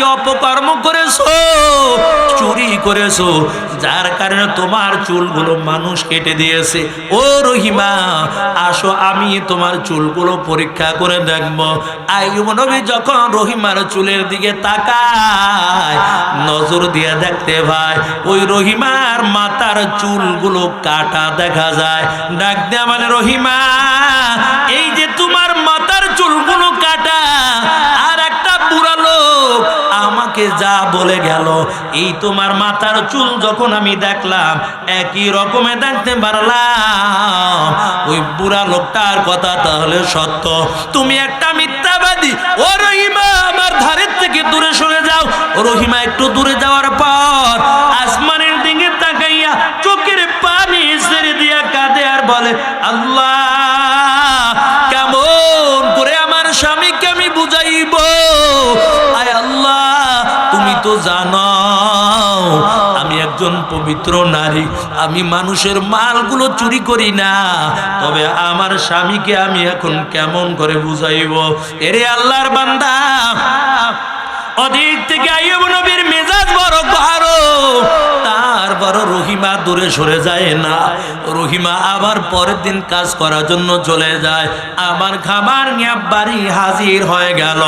আজকে অপকর্ম করেছ? চুরি করেছ? যার কারণে তোমার চুলগুলো মানুষ কেটে দিয়েছে। ও রহিমা, আসো, আমি তোমার চুলগুলো পরীক্ষা করে দেখব। আইয়ুব নবী যখন রহিমার চুলের দিকে তাকায়, নজর দিয়ে দেখতে ভাই ওই রহিমার মাথার চুলগুলো কাটা দেখা যায়। ডাক দেয়া মানে রহিমা, এই যে তোমার আমাকে যা বলে গেল, এই তোমার মাথার চুল যখন আমি দেখলাম, একই রকমে দেখতে পারলাম। ওই বুড়া লোকটার কথা তাহলে সত্য। তুমি একটা মিথ্যাবাদী। ও রহিমা, আমার ধারের থেকে দূরে সরে যাও। রহিমা, একটু দূরে যাওয়ার পর আসমানের দিকে তাকাইয়া চোখের পানি ছেড়ে দিয়া কাঁদে আর বলে, আল্লাহ তুমি তো জানো, আমি একজন পবিত্র নারী, আমি মানুষের মালগুলো চুরি করি না। তবে আমার স্বামীকে আমি এখন কেমন করে বুঝাইব? এরে আল্লাহর বান্দা অধিক থেকে আইব নবীর মেজাজ বড় কারও তার রহিমা দূরে সরে যায় না। রহিমা আবার পরের দিন কাজ করার জন্য চলে যায়। আমার খাবার নিয়ে বাড়ি হাজির হয়ে গেল।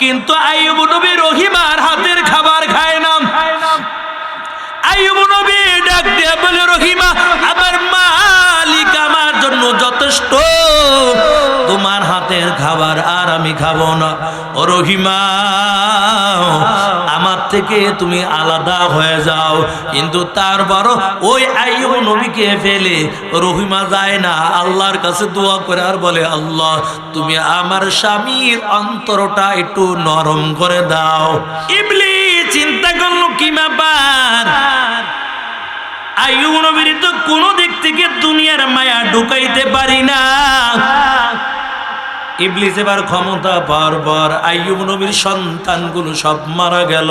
কিন্তু আইব নবী রহিমার হাতের খাবার খায় না। আইব নবী ডাক দিয়ে বলে, রহিমা, আমার মালিক জন্য যথেষ্ট। তোমার হাতের খাবার আর আমি খাব না। ও রহিমা, আমার থেকে তুমি আলাদা হয়ে যাও। কিন্তু তার বড় ওই আইব নবীকে ফেলে রহিমা যায় না। আল্লাহর কাছে দোয়া করে আর বলে, আল্লাহ, তুমি আমার স্বামীর অন্তরটা একটু নরম করে দাও। ইবলি চিন্তা করল, কি ব্যাপার? আইয়ুব নবীর তো কোনো দিক থেকে দুনিয়ার মায়া ঢুকাইতে পারি না। ইবলিস এবার ক্ষমতা পর আইয়ুব নবীর সন্তানগুলো সব মারা গেল।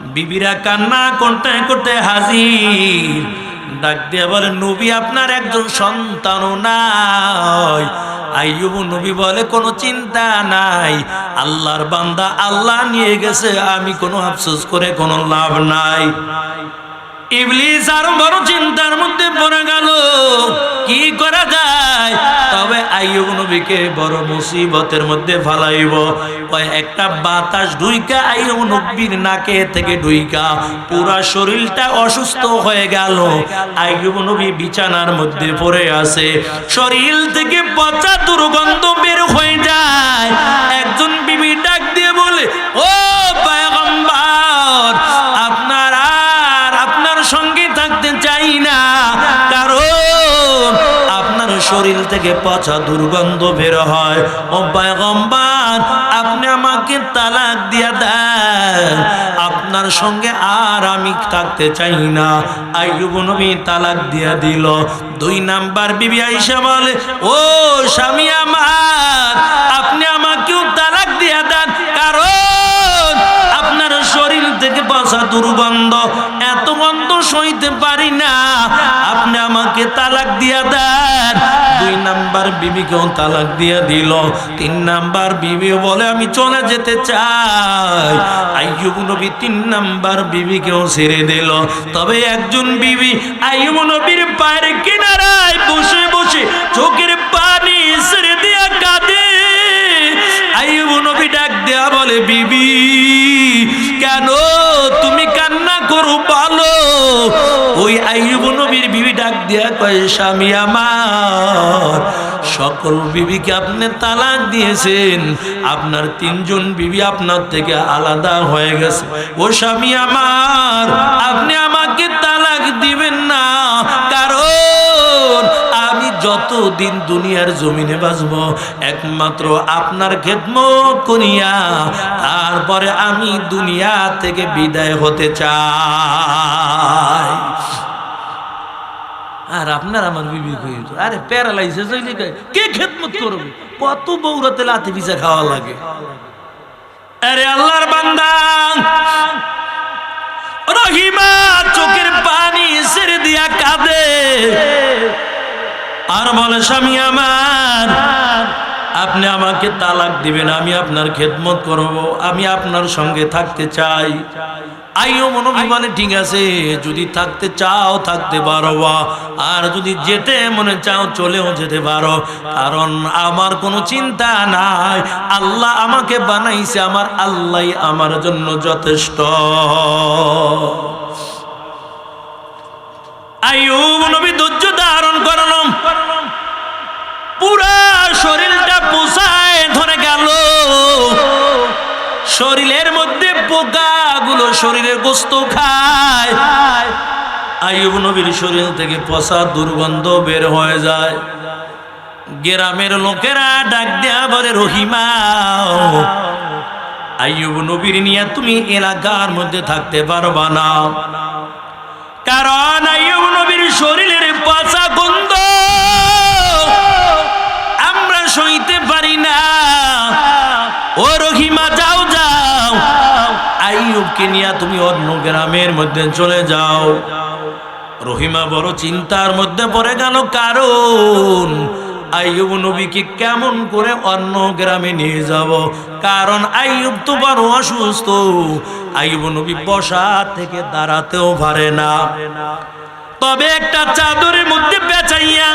বিবিরা কান্না করতে করতে হাজির। ডাক দিয়ে বলে, নবী, আপনার একজন সন্তানও নাই। আইয়ুব নবী বলে, কোনো চিন্তা নাই। আল্লাহর বান্দা আল্লাহ নিয়ে গেছে। আমি কোনো আফসোস করে কোনো লাভ নাই। ইবলিস আরও বড় চিন্তার মধ্যে পড়ে গেল। কি করা যায়? তবে নবীকে বড় মুসিবতের মধ্যে ফালাইব। একটা বাতাস ঢুইকা নবীর নাকে থেকে ঢুইকা পুরা শরীরটা অসুস্থ হয়ে গেল। আইয়ুব নবী বিছানার মধ্যে পড়ে আছে। শরীর থেকে পচা দুর্গন্ধ বের হয়ে যায়। একজন বিবি ডাক দিয়ে বলে, ও শরীর থেকে পচা দুর্গন্ধ বের হয়। ও পয়গম্বর, আপনি আমাকে তালাক দিয়া দেন। আপনার সঙ্গে আর আমি থাকতে চাই না। আইয়ুব নবী তালাক দিয়া দিল। দুই নাম্বার বিবি আইসা বলে, ও স্বামী আমার, আপনি আমাকেও তালাক দিয়া দেন। কারণ আপনার শরীর থেকে পচা দুর্গন্ধ সইতে পারি না। আপনি আমাকে তালাক দিয়া দেন। দুই নাম্বার বিবিকেও তালাক দিয়া দিল। তিন নাম্বার বিবি বলে, আমি চলে যেতে চাই। আইয়ুব নবী তিন নাম্বার বিবিকেও ছেড়ে দিল। তবে একজন বিবি আইয়ুব নবীর পায়ের কিনারায় বসে বসে চোখের পানি ছেড়ে দিয়া কাঁদে। দেয়া স্বামী আমার, সকল বিবিকে আপনি তালাক দিয়েছেন। আপনার তিনজন বিবি আপনার থেকে আলাদা হয়ে গেছে। ও স্বামী আমার, আপনি আমাকে তালাক দিবেন না। কারণ আমি যতদিন দুনিয়ার জমিনে বাঁচব, একমাত্র আপনার খেদমত করিয়া তারপরে আমি দুনিয়া থেকে বিদায় হতে চাই। আর আপনার আমার বিবি কই আরে প্যারালাইসিস হইলে কে খেদমত করবে? কত বৌরাতে লাথি পিছা খাওয়া লাগে। আরে আল্লাহর বান্দা, রহিমা চোখের পানি ছেড়ে দিয়া কাঁদে। আর বলে, স্বামী আমার, আপনি আমাকে তালাক দিবেন, আমি আপনার খেদমত করব, আমি আপনার সঙ্গে থাকতে চাই। আইও মনোবি মানে ঠিক আছে, যদি থাকতে চাও থাকতে পারো আর যদি যেতে মনে চাও চলেও যেতে পারো। কারণ আমার কোনো চিন্তা নাই, আল্লাহ আমাকে বানাইছে, আমার আল্লাহ আমার জন্য যথেষ্ট। আইয়ুব নবী ধৈর্য ধারণ করলাম। পুরা শরীরটা পোষায় শরীরের মধ্যে পোকাগুলো শরীরের গোস্ত খায়। আইয়ুব নবীর শরীর থেকে পচা দুর্গন্ধ বের হয়ে যায়। গ্রামের লোকেরা ডাক দেয়া বলে, রহিমা, আইয়ুব নবীর নিয়ে তুমি এলাকার মধ্যে থাকতে পারবা না। কারণ আইয়ুব নবীর শরীরের পচা গন্ধ আইয়ুবকে নিয়ে তুমি অন্য গ্রামের মধ্যে চলে যাও? রহিমা বড় চিন্তার মধ্যে পড়ে গেল, কারণ আইয়ুব নবীকে কেমন করে অন্য গ্রামে নিয়ে যাব? কারণ আইয়ুব তো বড় অসুস্থ। আইয়ুব নবী বসা থেকে দাঁড়াতেও পারে না। তবে একটা চাদরের মধ্যে বেচাইয়া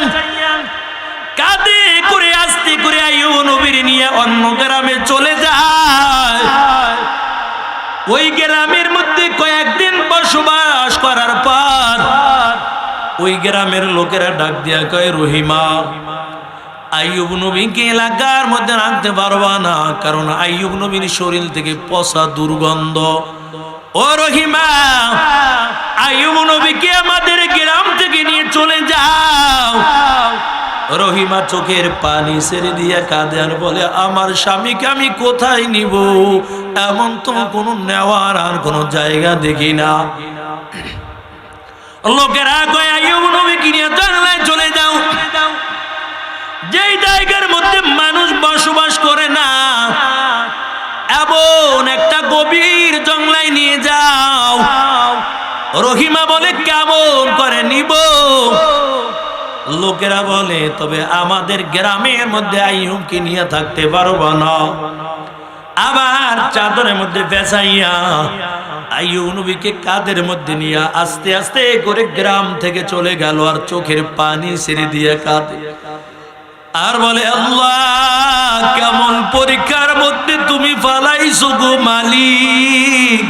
কাঁদে করে আস্তে করে আইয়ুব নবীর নিয়ে অন্য গ্রামে চলে যায়। ওই গ্রামের মধ্যে কয়েকদিন বসবাস করার পর ওই গ্রামের লোকেরা ডাক দিয়া কয়, রহিমা, আইয়ুব নবীকে এলাকার মধ্যে রাখতে পারবা না, কারণ আইয়ুব নবীর শরীর থেকে পচা দুর্গন্ধ। ও রহিমা, আইয়ুব নবীকে আমাদের গ্রাম থেকে নিয়ে চলে যাও। রহিমা চোখের পানি ছেড়ে দিয়ে কাঁদে আর বলে, আমার স্বামীকে আমি কোথায় নিব? এমন তো কোনো নেওয়ার আর কোনো জায়গা দেখি না। লোকেরা কয় আইয়ুব নবীকে নিয়ে জানলায় চলে যাও? যেই জায়গার মধ্যে মানুষ বসবাস করে না, এমন একটা গভীর জঙ্গলায় নিয়ে যাও। রহিমা বলে, কেমন করে নিব? লোকেরা বলে, তবে আমাদের গ্রামের মধ্যে আইয়ুবকে নিয়ে থাকতে পারব না। আবার চাদরের মধ্যে বেচাইয়া আইয়ুব নবীকে কাদের মধ্যে নিয়ে আস্তে আস্তে করে গ্রাম থেকে চলে গেল আর চোখের পানি ছেড়ে দিয়ে কাঁদে। আর বলে, আল্লাহ, কেমন পরীক্ষার মধ্যে তুমি ফালাইছো গো মালিক।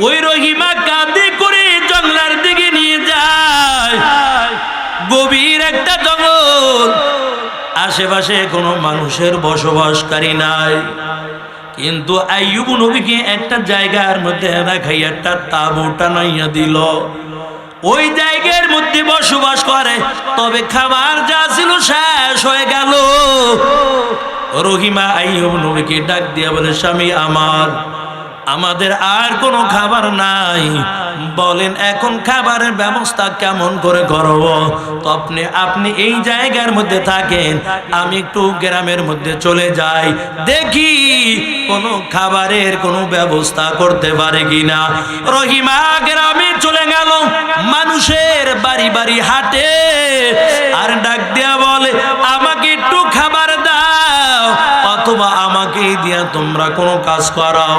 ওই রহিমা কাঁদে করে জঙ্গলার দিকে নিয়ে যায়। গভীর একটা জঙ্গল আশেপাশে কোনো মানুষের বসবাসকারী নাই। কিন্তু আইয়ুব নবীকে একটা জায়গার মধ্যে রাখাই একটা তাবু টানাইয়া দিল। ওই জায়গার মধ্যে বসবাস করে। তবে খাবার যা ছিল শেষ হয়ে গেল। রহিমা আইয়ুব নবীকে ডাক দিয়া বলে, স্বামী আমার আমাদের আর কোনো খাবার নাই। বলেন, এখন খাবারের ব্যবস্থা কেমন করে করব? তো আপনি আপনি এই জায়গার মধ্যে থাকেন, আমি একটু গ্রামের মধ্যে চলে যাই। দেখি কোনো খাবারের কোনো ব্যবস্থা করতে পারে কিনা। রহিমা গ্রামে চলে গেল, মানুষের বাড়ি বাড়ি হাটে। আমাকে দিয়া তোমরা কোনো কাজ করাও।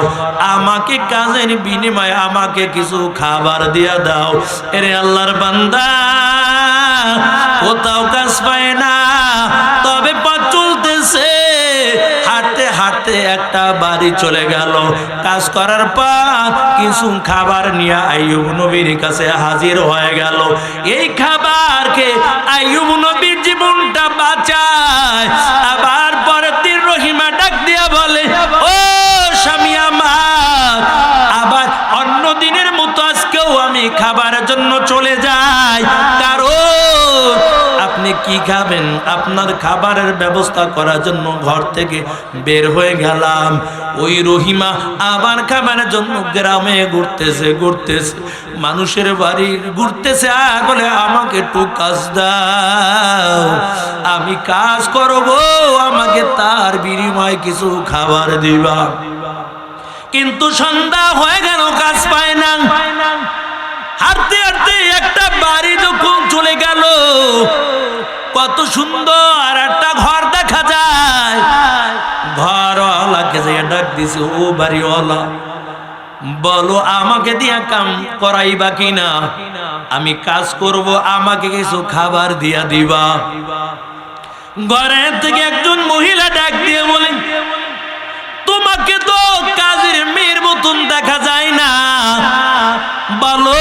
আমাকে কাজের বিনিময়ে আমাকে কিছু খাবার দিয়া দাও। এরে আল্লাহর বান্দা, কোথাও কাজ পায় না, তবে পথ চলতেছে। হাঁটতে হাঁটতে একটা বাড়ি চলে গেল। কাজ করার পর কিছু খাবার নিয়ে আইয়ুব নবীর কাছে হাজির হয়ে গেল। এই খাবারকে আইয়ুব নবীর জীবনটা বাঁচায়। কি খাবেন? আপনার খাবারের ব্যবস্থা করার জন্য ঘর থেকে বের হয়ে গেলাম। ওই রহিমা আবার খাবারের জন্য গ্রামে ঘুরতেছে ঘুরতেছে। মানুষের বাড়ি ঘুরতেছে আর বলে, আমাকে একটু কাজ দাও। আমি কাজ করব, আমাকে তার বিনিময়ে কিছু খাবার দিবা। কিন্তু সন্ধ্যা হয়ে গেল, কাজ পায় না। হাঁটতে হাঁটতে একটা বাড়ি যখন চলে গেল কত সুন্দর একটা ঘর দেখা যায়। খাবারওয়ালাকে যে ডাক দিছে, ও বাড়িওয়ালা, বলো আমাকে দিয়া কাম করাইবা কিনা? আমি কাজ করব, আমাকে কিছু খাবার দিয়া দিবা। ঘরের থেকে একজন মহিলা ডাক দিয়ে বলেন তোমাকে তো কাজের মেয়ের মতন দেখা যায় না। বলো,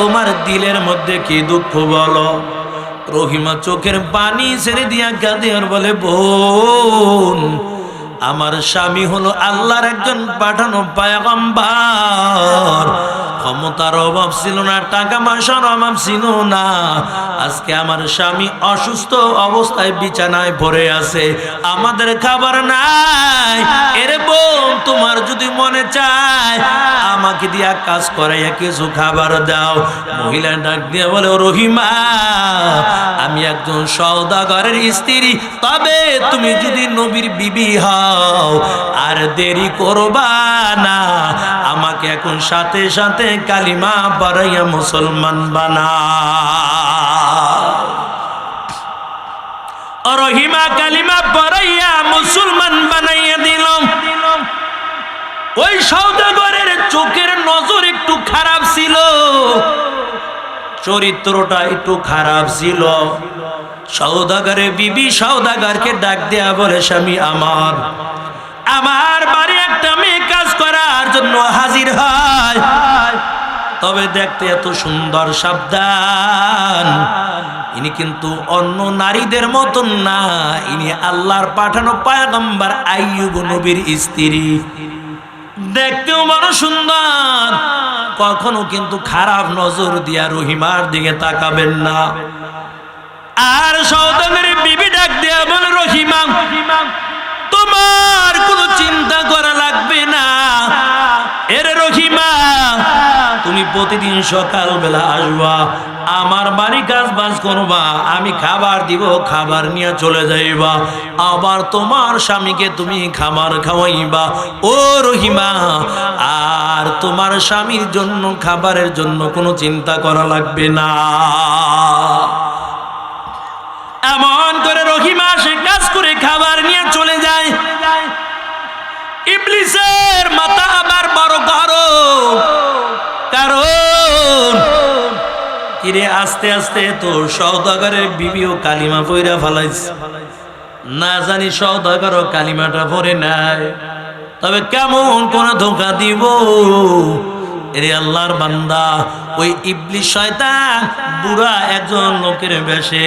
তোমার দিলের মধ্যে কি দুঃখ বলো? রহিমা চোখের পানি ছেড়ে দিয়া কাঁদে আর বলে বোন আমার স্বামী হলো আল্লাহর একজন পাঠানো পায়গম্বর। ক্ষমতার অভাব ছিল না, টাকা পয়সার অভাব ছিল না। আজকে আমার স্বামী অসুস্থ অবস্থায় বিছানায় পড়ে আছে। আমাদের খাবার নাই। এরে বোন তোমার যদি মনে চায়, আমাকে দিয়া কাজ করাইয়া কিছু খাবার দাও। মহিলা ডাক দিয়ে বলে, রহিমা, আমি একজন সৌদাগরের স্ত্রী। তবে তুমি যদি নবীর বিবি হও আর দেরি করবা না। আমাকে এখন সাথে সাথে কালিমা বাড়াইয়া মুসলমান বানা। রহিমা কালিমা পড়াইয়া মুসলমান বানাইয়া দিলাম। ওই সৌদাগরের চোখের নজর একটু খারাপ ছিল। চরিত্রটা একটু খারাপ ছিল। সৌদাগরে বিবি সৌদাগরকে ডাক দেয়া বলে, স্বামী আমার আমার বাড়ি একটা মেয়ে কাজ করার জন্য হাজির হয়। তবে দেখতে এত সুন্দর সাবধান। ইনি কিন্তু অন্য নারীদের মতন না। ইনি আল্লাহর পাঠানো পায়গম্বর আইয়ুব নবীর স্ত্রী। দেখতেও বড় সুন্দর। কখনো কিন্তু খারাপ নজর দিয়া রহিমার দিকে তাকাবেন না। আর সৌদাগরের বিবি ডাক দেয়া বলে, রহিমা, তোমার কোনো চিন্তা করা লাগবে না। এর রহিমা, তুমি প্রতিদিন সকাল বেলা আসবা, আমার বাড়ি কাজ বাজ করবা, আমি খাবার দিব, খাবার নিয়ে চলে যাইবা। আবার তোমার স্বামীকে তুমি খাবার খাওয়াইবা। ও রহিমা, আর তোমার স্বামীর জন্য, খাবারের জন্য কোনো চিন্তা করা লাগবে না। এমন করে রহিমা সে কাজ করে খাবার নিয়ে চলে যায়। ইবলিসের মাথা আবার বড় করো কারণ, কিরে আস্তে আস্তে তো সৌদাগরের বিবিও কালিমা পইরা ফেলাইছে। না জানি সৌদাগরও কালিমাটা পরে নাই। তবে কেমন কোন ধোকা দিব? এরে আল্লাহর বান্দা, ওই ইবলিস শয়তান বুড়া একজন লোকের বেশে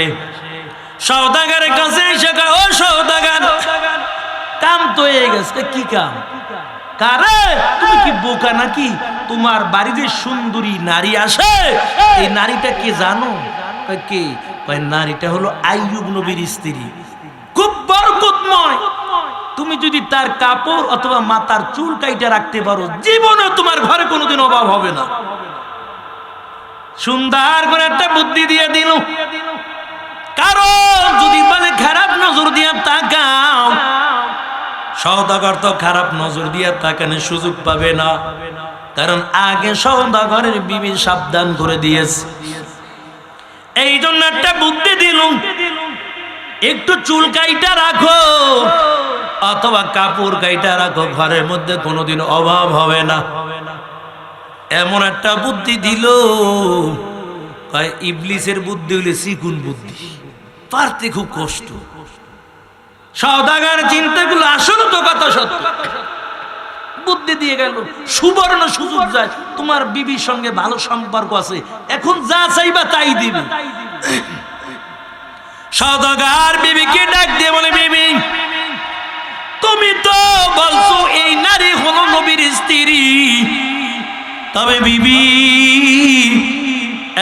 সৌদাগারের কাছে এসে ও সৌদাগার কাম তো হয়ে গেছে কি কাম? কারে, তুমি বোকা নাকি? তোমার বাড়ি যে সুন্দরী নারী আসে এই নারীটা কে জানো? স্ত্রী। খুব তুমি যদি তার কাপড় অথবা মাথার চুল কাইটা রাখতে পারো, জীবনে তোমার ঘরে কোনোদিন অভাব হবে না। সুন্দর করে একটা বুদ্ধি দিয়ে দিল। কারণ যদি বলে খারাপ নজর দিয়ে তাকাও সৌদাগর তো খারাপ নজর দিয়ে তাকানোর সুযোগ পাবে না। কারণ আগে সৌদাগরের বিবি সাবধান করে দিয়েছে। এই জন্য একটা বুদ্ধি দিলুম, একটু চুল কাইটা রাখো, অথবা কাপড় কাইটা রাখো, ঘরের মধ্যে কোনোদিন অভাব হবে না। এমন একটা বুদ্ধি দিল ইবলিসের বুদ্ধি হলে সিকুন বুদ্ধি। পারতে খুব কষ্ট। সৌদাগার চিন্তাগুলো আসলে তো কথা সত্য। বুদ্ধি দিয়ে গেল, সুবর্ণ সুযোগ যায়। তোমার বিবির সঙ্গে ভালো সম্পর্ক আছে, এখন যা চাইবা তাই দিবে। সৌদাগার বিবিকে ডাক দিয়ে বলে, বিবি, তুমি তো বলছো এই নারী হলো নবীর স্ত্রী। তবে বিবি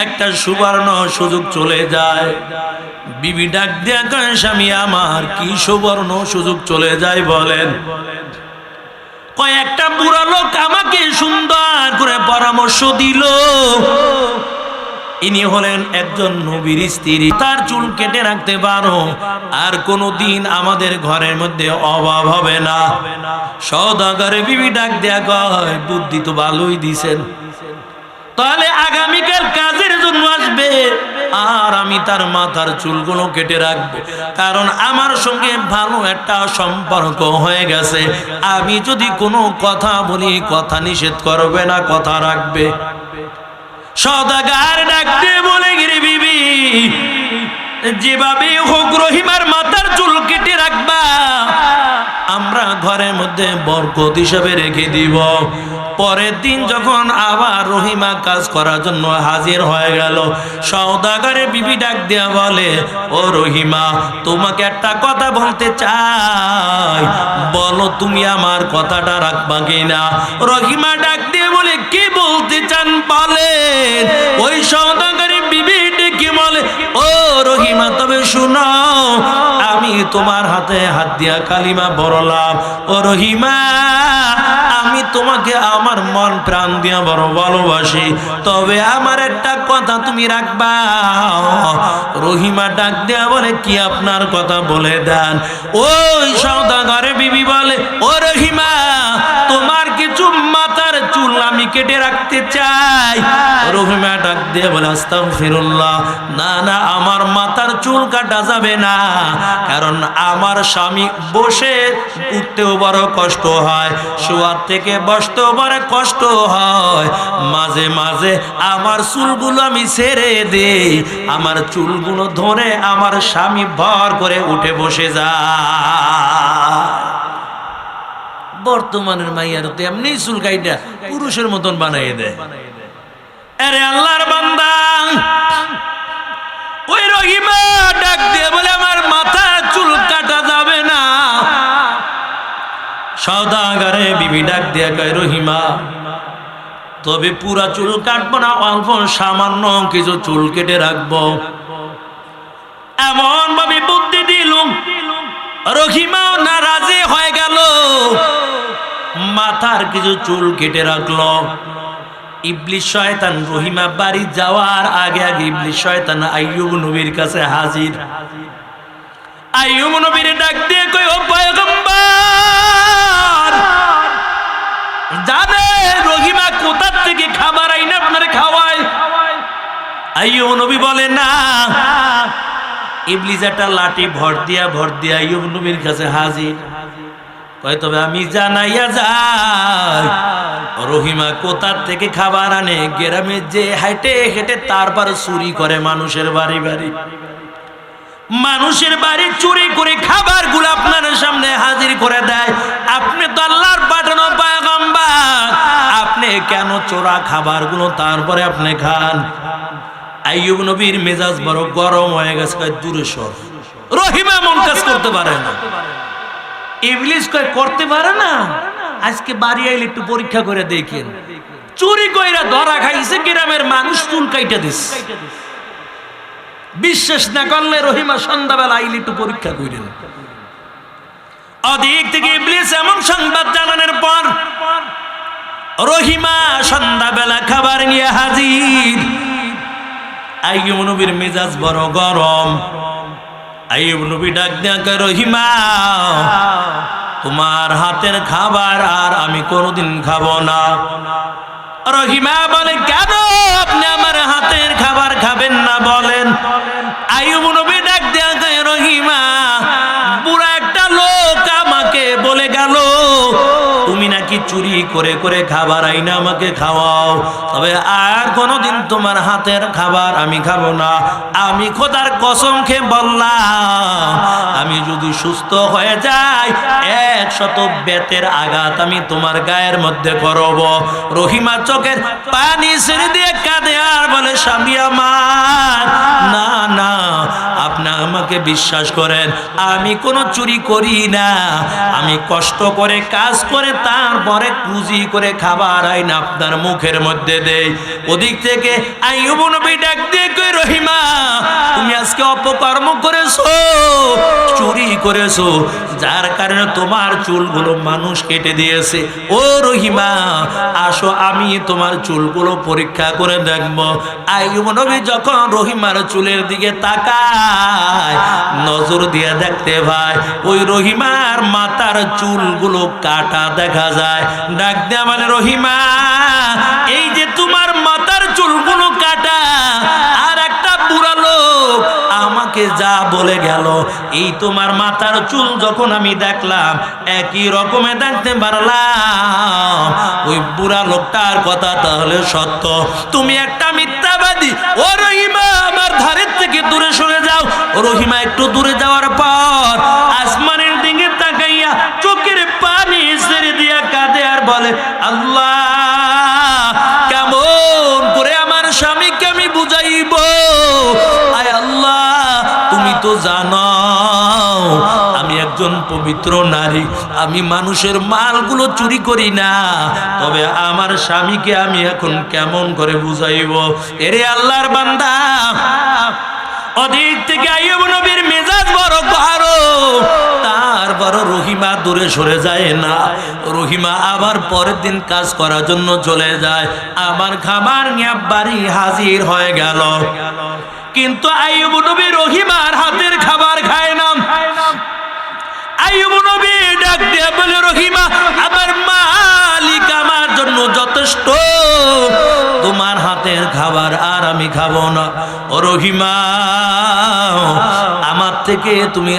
একটা সুবর্ণ সুযোগ চলে যায়। বিবি ডাক দিয়া স্বামী, আমার কি সুবর্ণ সুযোগ চলে যায় বলেন। কয়েকটা বুড়া লোক আমাকে সুন্দর করে পরামর্শ দিল। ইনি হলেন একজন নবীর স্ত্রী। তার চুল কেটে রাখতে পারো, আর কোনো দিন আমাদের ঘরের মধ্যে অভাব হবে না। সৌদাগরে বিবি ডাক দেয়া কয়, বুদ্ধি তো ভালোই দিছেন। তাহলে আগামীকাল কাজের জন্য আসবে। আর আমি তার মাথার চুলগুলো কেটে রাখব। কারণ আমার সঙ্গে ভালো একটা সম্পর্ক হয়ে গেছে। আমি যদি কোনো কথা বলি, কথা নিষেধ করবে না, কথা রাখবে। সদাগার ডাকতে বলে গিরে বিবি, যেভাবে হোক রহিমার মাথার চুল কেটে রাখবা, আমরা ঘরের মধ্যে বরকত হিসাবে রেখে দিব। পরের দিন যখন আবার রহিমা কাজ করার জন্য হাজির হয়ে গেল সৌদাগরে বিবি ডাক দেয়া বলে, ও রহিমা, তোমাকে একটা কথা বলতে চাই। বলো তুমি আমার কথাটা রাখবা কিনা? রহিমা ডাক দিয়ে বলে, কি বলতে চান বলেন? ওই সৌদাগরে বিবি ডেকে বলে, ও রহিমা, তবে শুনো আমি তোমার হাতে হাত দিয়া কালিমা বড়লাম ও রহিমা, আমি তোমাকে আমার মন প্রাণ দিয়া বড় ভালোবাসি। তবে আমার একটা কথা তুমি রাখবা। রহিমা ডাক দেয়া বলে, কি আপনার কথা বলে দেন? ওই সৌদাগরে বিবি বলে, ও রহিমা কেটে রাখতে চাই। রহিমা ডাক দিয়ে বলে আসতাম ফিরুল্লাহ না না, আমার মাথার চুল কাটা যাবে না, কারণ আমার স্বামী বসে উঠতেও বড় কষ্ট হয়, শোয়ার থেকে বসতেও বড় কষ্ট হয়। মাঝে মাঝে আমার চুলগুলো আমি ছেড়ে দেই, আমার চুলগুলো ধরে আমার স্বামী ভর করে উঠে বসে যায়। বর্তমানের মাইয়ার তো এমনি চুলকাইটা পুরুষের মতন বানাই দেয়। আল্লাহর বান্দা, ওই রহিমা ডাক দিয়ে বলে, আমার মাথা চুল কাটা যাবে না। সদাগারে বিবি ডাক দিয়ে কয়, রহিমা, তবে পুরা চুল কাটবো না, অল্প সামান্য কিছু চুল কেটে রাখব। এমন ভাবে বুদ্ধি দিলুম। রহিমাও নারাজে হয়ে গেল। মাথার কিছু চুল কেটে রাখল। ইবলিশ শয়তান রহিমা বাড়ি যাওয়ার আগে আগে ইবলিশ শয়তান আইয়ুব নবীর কাছে হাজির। আইয়ুব নবীর ডাক দিয়ে কই ও পয়গম্বর, জানে রহিমা কোথা থেকে খাবার আইনা আপনার খাওয়ায়? আইয়ুব নবী বলে, না। ইবলিস একটা লাঠি ভর দিয়া ভর দিয়া আইয়ুব নবীর কাছে হাজির। কয়, তবে আমি জানাইয়া যাই, রহিমা কোথার থেকে খাবার আনে? গ্রামে যে হাইটে হেঁটে তারপর চুরি করে মানুষের বাড়ি বাড়ি। মানুষের বাড়ি চুরি করে খাবারগুলো আপনার সামনে হাজির করে দেয়। আপনি তো আল্লাহর পাঠানো পায়গম্বর। আপনি কেন চোরা খাবারগুলো তারপরে আপনি খান? আইয়ুব নবীর মেজাজ বড় গরম হয়ে গেছে দূরে সর। রহিমা মন কাজ করতে পারে না। ইবলিস কয়, করতে পারে না? আজকে বাড়ি আইলে একটু পরীক্ষা করে দেখেন। চুরি কইরা ধরা খাইছে গ্রামের মানুষ, চুল কাইটা দিস। বিশ্বাস না করলে রহিমা সন্ধ্যাবেলা আইলে একটু পরীক্ষা করেন অধিক থেকে ইবলিস এমন সংবাদ জানানোর পর রহিমা সন্ধ্যাবেলা খাবার নিয়ে হাজির। আইয়ুব নবীর মেজাজ বড় গরম। আইয়ুব নবী ডাক দেয়া রহিমা তোমার হাতের খাবার আর আমি কোনোদিন খাব না। রহিমা বলে, কেন আপনি আমার হাতের খাবার খাবেন না? বলেন, আইয়ুব চুরি করে করে খাবার আইনা আমাকে খাওয়াও। তবে আর কোনোদিন তোমার হাতের খাবার আমি খাব না। আমি খোদার কসম খেয়ে বললাম, আমি যদি সুস্থ হয়ে যাই একশত বেতের আঘাত আমি তোমার গায়ের মধ্যে করব। রহিমা চোখের পানি ছেড়ে দিয়ে কাঁদে আর বলে, স্বামী আমার, না না আপনি আমাকে বিশ্বাস করেন, আমি কোনো চুরি করি না। আমি কষ্ট করে কাজ করে, তারপরে পুঁজি করে খাবার আইন আপনার মুখের মধ্যে দেই। ওদিক থেকে রহিমা, তুমি আজকে অপকর্ম চুরি যার কারণে তোমার চুলগুলো মানুষ কেটে দিয়েছে। ও রহিমা, আসো, আমি তোমার চুলগুলো পরীক্ষা করে দেখব। আইয়ুব নবী যখন রহিমার চুলের দিকে তাকায় নজর দিয়ে দেখতে ভাই, ওই রহিমার মাথার চুলগুলো কাটা দেখা যায়। ডাক দেয়া মানে রহিমা, এই যে তোমার মাথার চুলগুলো কাটা, আর একটা বুড়া যা বলে গেল, এই তোমার মাথার চুল যখন আমি দেখলাম, একই রকমে দেখতে পারলাম। ওই বুড়া লোকটার কথা তাহলে সত্য। তুমি একটা মিথ্যাবাদী, ও রহিমা, আমার ধারের থেকে দূরে সরে রহিমা একটু দূরে যাওয়ার পর আসমানের দিকে তাকাইয়া চোখের পানি ছেড়ে দিয়া কাঁদে আর বলে, আল্লাহ, কেমন করে আমার স্বামীকে আমি বুঝাইব? আয় আল্লাহ, তুমি তো জানো আমি একজন পবিত্র নারী, আমি মানুষের মালগুলো চুরি করি না। তবে আমার স্বামীকে আমি এখন কেমন করে বুঝাইব? এরে আল্লাহর বান্দা অধিক থেকে আইব নবীর মেজাজ বড় কারও তার বড় রহিমা দূরে সরে যায় না। রহিমা আবার পরের দিন কাজ করার জন্য চলে যায়। আমার নিয়ে বাড়ি হাজির হয়ে গেল। কিন্তু আইব নবী রহিমার হাতের খাবার খায় না। আইব নবী ডাক দিয়ে বলে রহিমা, আমার মালিক আমার জন্য যথেষ্ট। তোমার হাতের খাবার আর আমি খাব না। ও রহিমা আমার থেকে তুমি